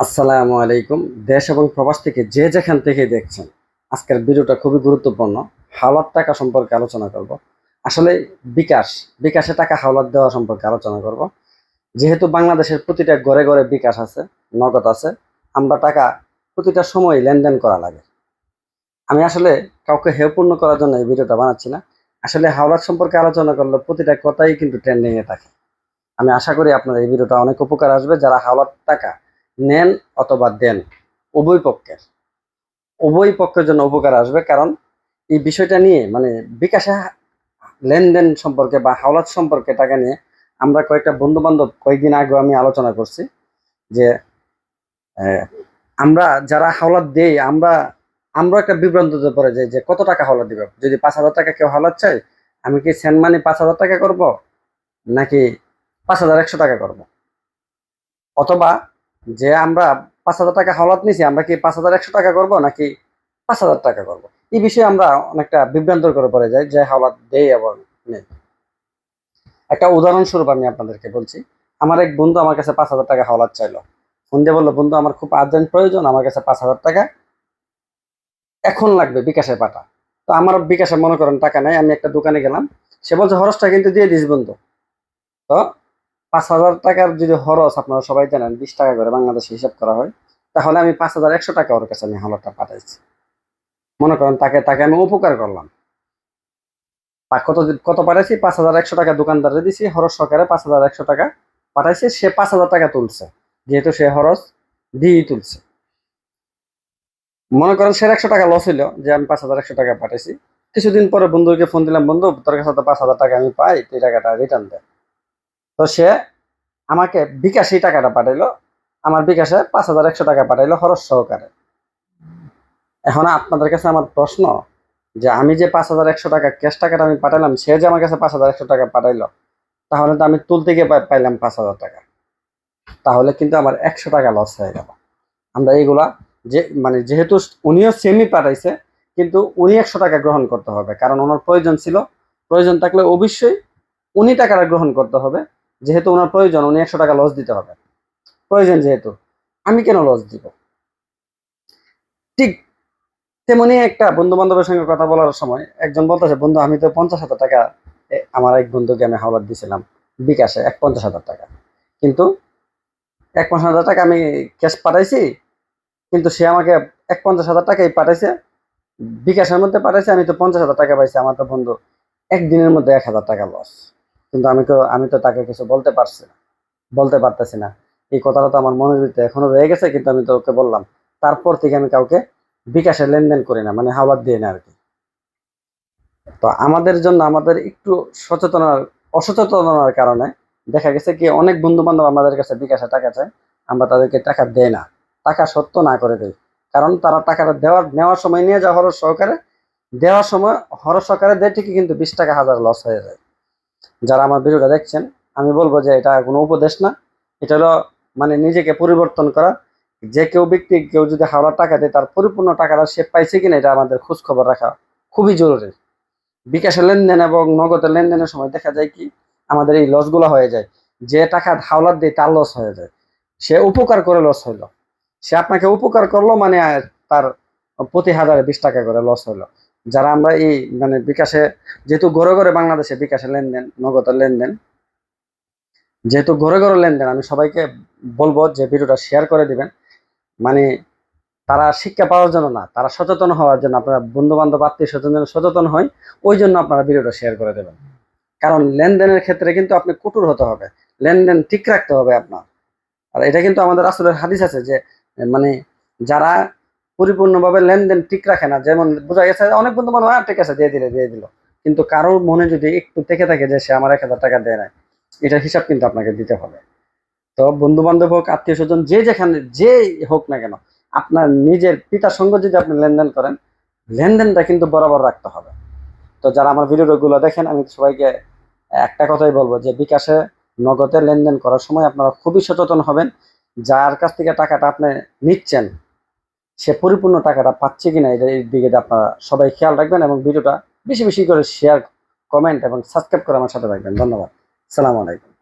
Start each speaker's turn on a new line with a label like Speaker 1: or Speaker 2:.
Speaker 1: আসসালামু আলাইকুম। দেশ এবং প্রবাস থেকে যে যেখান থেকে দেখছেন, আজকের ভিডিওটা খুবই গুরুত্বপূর্ণ। হাওলাত টাকা সম্পর্কে আলোচনা করব। আসলে বিকাশ, বিকাশে টাকা হাওলাত দেওয়া সম্পর্কে আলোচনা করব। যেহেতু বাংলাদেশের প্রতিটা ঘরে ঘরে বিকাশ আছে, নগদ আছে, আমরা টাকা প্রতিটা সময় লেনদেন করা লাগে। আমি আসলে কাউকে হেয়পূর্ণ করার জন্য এই ভিডিওটা বানাচ্ছি না। আসলে হাওলাত সম্পর্কে আলোচনা করলে প্রতিটা কথাই কিন্তু ট্রেন্ডিংয়ে থাকে। আমি আশা করি আপনার এই ভিডিওটা অনেক উপকার আসবে। যারা হাওলাত টাকা নেন অথবা দেন, উভয় পক্ষের। উভয় পক্ষের জন্য উপকার আসবে কারণ এই বিষয়টা নিয়ে মানে বিকাশে লেনদেন সম্পর্কে বা হাওলাত সম্পর্কে টাকা নিয়ে আমরা কয়েকটা বন্ধু বান্ধব কয়েকদিন আগে আমি আলোচনা করছি যে আমরা যারা হাওলাত দেই, আমরা আমরা একটা বিভ্রান্ততে পড়ে যাই যে, কত টাকা হাওলাত দিবে? যদি পাঁচ হাজার টাকা কেউ হাওলাত চাই আমি কি সেন্ট মানি পাঁচ হাজার টাকা করব? নাকি পাঁচ হাজার একশো টাকা করব? অথবা যে আমরা পাঁচ হাজার টাকা হাওলাত নিছি, আমরা কি পাঁচ হাজার একশো টাকা করব নাকি পাঁচ হাজার টাকা করব? এই বিষয়ে আমরা অনেকটা বিভ্রান্তর করে পড়ে যাই, যে হাওলাত দেই এবং নেই। একটা উদাহরণস্বরূপ আমি আপনাদেরকে বলছি। আমার এক বন্ধু আমার কাছে পাঁচ হাজার টাকা হাওলাত চাইলো। ফোন দিয়ে বলল, বন্ধু, আমার খুব আর্জেন্ট প্রয়োজন, আমার কাছে পাঁচ হাজার টাকা এখন লাগবে বিকাশে পাঠা। তো আমার বিকাশে মনে করেন, টাকা নাই, আমি একটা দোকানে গেলাম। সে বলছে, খরচটা কিন্তু দিয়ে দিস বন্ধু। তো পাঁচ হাজার টাকার যদি খরচ আপনারা সবাই জানেন, বিশ টাকা করে বাংলাদেশে হিসাব করা হয়, তাহলে আমি পাঁচ হাজার একশো টাকা ওর কাছে আমি হাওলাতটা পাঠাইছি। মনে করেন তাকে তাকে আমি উপকার করলাম। কত কত পাঠাইছি? পাঁচ হাজার একশো টাকা দোকানদারে দিছি, খরচ সরকারে পাঁচ হাজার একশো টাকা পাঠাইছি, সে পাঁচ হাজার টাকা তুলছে। যেহেতু সে খরচ দিয়েই তুলছে। মনে করেন সে একশো টাকা লস হইল যে আমি পাঁচ হাজার একশো টাকা পাঠাইছি। কিছুদিন পরে বন্ধুকে ফোন দিলাম, বন্ধু, তোর কাছে তো পাঁচ হাজার টাকা আমি পাই, তুই টাকাটা রিটার্ন দে। তো সে আমাকে বিকাশে টাকাটা পাঠাইলো। আমার বিকাশে পাঁচ হাজার একশো টাকা পাঠাইলো খরচ সহকারে। এখন আপনাদের কাছে আমার প্রশ্ন যে আমি যে পাঁচ হাজার একশো টাকা ক্যাশ টাকাটা আমি পাঠালাম, সে যে আমার কাছে পাঁচ হাজার একশো টাকা পাঠাইলো, তাহলে তো আমি তুলতে গিয়ে পাইলাম পাঁচ হাজার টাকা। তাহলে কিন্তু আমার একশো টাকা লস হয়ে গেল। আমরা এইগুলা যে মানে যেহেতু উনিও সেমি পাঠাইছে, কিন্তু উনি একশো টাকা গ্রহণ করতে হবে। কারণ ওনার প্রয়োজন ছিল, প্রয়োজন থাকলে অবশ্যই উনি টাকাটা গ্রহণ করতে হবে। যেহেতু ওনার প্রয়োজন, উনি একশো টাকা লস দিতে হবে। প্রয়োজন যেহেতু, আমি কেন লস দিব? ঠিক তেমনি একটা বন্ধু বান্ধবের সঙ্গে কথা বলার সময় একজন বলতেছে, বন্ধু, আমি তো পঞ্চাশ হাজার টাকা আমার এক বন্ধুকে আমি হাওলাত দিয়েছিলাম বিকাশে, এক পঞ্চাশ হাজার টাকা। কিন্তু এক পঞ্চাশ হাজার টাকা আমি ক্যাশ পাঠাইছি, কিন্তু সে আমাকে এক পঞ্চাশ হাজার টাকাই পাঠাইছে, বিকাশের মধ্যে পাঠাইছে, আমি তো পঞ্চাশ হাজার টাকা পাইছি, আমার তো বন্ধু, একদিনের মধ্যে এক হাজার টাকা লস কিন্তু আমি তো আমি তো তাকে কিছু বলতে পারছি বলতে পারতেছি না। এই কথাটা তো আমার মনের ভিতরে এখনও রয়ে গেছে, কিন্তু আমি তো ওকে বললাম। তারপর থেকে আমি কাউকে বিকাশে লেনদেন করি না মানে হাওলাত দিয়ে না আর কি। তো আমাদের জন্য আমাদের একটু সচেতনার, অসচেতনার কারণে দেখা গেছে কি, অনেক বন্ধু বান্ধব আমাদের কাছে বিকাশে টাকা চায়, আমরা তাদেরকে টাকা দেয় না। টাকা সত্য না করে দেয় কারণ তারা টাকাটা দেওয়ার, নেওয়ার সময় নিয়ে যাওয়া হরস সহকারে, দেওয়ার সময় হরস সহকারে দেয় ঠিকই, কিন্তু বিশ টাকা হাজার লস হয়ে যায়। যারা আমার ভিডিওটা দেখছেন, আমি বলব যে এটা কোনো উপদেশ না। এটা হলো মানে নিজেকে পরিবর্তন করা। যে কেউ ব্যক্তি কেউ যদি হাওড়ার টাকা দেয়, তার পরিপূর্ণ টাকাটা সে পাইছে কিনা এটা আমাদের খোঁজ খবর রাখা খুবই জরুরি। বিকাশের লেনদেন এবং নগদের লেনদেনের সময় দেখা যায় কি, আমাদের এই লসগুলো হয়ে যায়। যে টাকা হাওলাত দেয়, তার লস হয়ে যায়। সে উপকার করে লস হইল। সে আপনাকে উপকার করল মানে তার প্রতি হাজারে বিশ টাকা করে লস হইল। যারা আমরা এই মানে বিকাশে, যেহেতু ঘরে ঘরে বাংলাদেশে বিকাশে লেনদেন নগদের লেনদেন, যেহেতু ঘরে ঘরে লেনদেন, আমি সবাইকে বলব যে ভিডিওটা শেয়ার করে দিবেন। মানে তারা শিক্ষা পাওয়ার জন্য না, তারা সচেতন হওয়ার জন্য, আপনারা বন্ধু বান্ধব আত্মীয় স্বজন যেন সচেতন হয় ওই জন্য আপনারা ভিডিওটা শেয়ার করে দেবেন। কারণ লেনদেনের ক্ষেত্রে কিন্তু আপনি কঠোর হতে হবে, লেনদেন ঠিক রাখতে হবে আপনার। আর এটা কিন্তু আমাদের আসলে হাদিস আছে যে মানে যারা পরিপূর্ণভাবে লেনদেন ঠিক রাখে না। যেমন বোঝা গেছে অনেক বন্ধু বান্ধব "হ্যাঁ, ঠিক আছে দিয়ে দিলে দিয়ে দিল। কিন্তু কারোর মনে যদি একটু থেকে থাকে যে সে আমার এক হাজার টাকা দেয় না এটার হিসাব কিন্তু আপনাকে দিতে হবে। তো বন্ধু বান্ধব হোক আত্মীয় স্বজন যে যেখানে যে হোক না কেন আপনার নিজের পিতার সঙ্গে যদি আপনি লেনদেন করেন লেনদেনটা কিন্তু বরাবর রাখতে হবে। তো যারা আমার ভিডিওগুলো দেখেন আমি সবাইকে একটা কথাই বলব যে বিকাশে নগদে লেনদেন করার সময় আপনারা খুবই সচেতন হবেন। যার কাছ থেকে টাকাটা আপনি নিচ্ছেন সে পরিপূর্ণ টাকাটা পাচ্ছে কিনা এটা এর দিকে আপনারা সবাই খেয়াল রাখবেন এবং ভিডিওটা বেশি বেশি করে শেয়ার কমেন্ট এবং সাবস্ক্রাইব করে আমার সাথে রাখবেন ধন্যবাদ। সালাম আলাইকুম।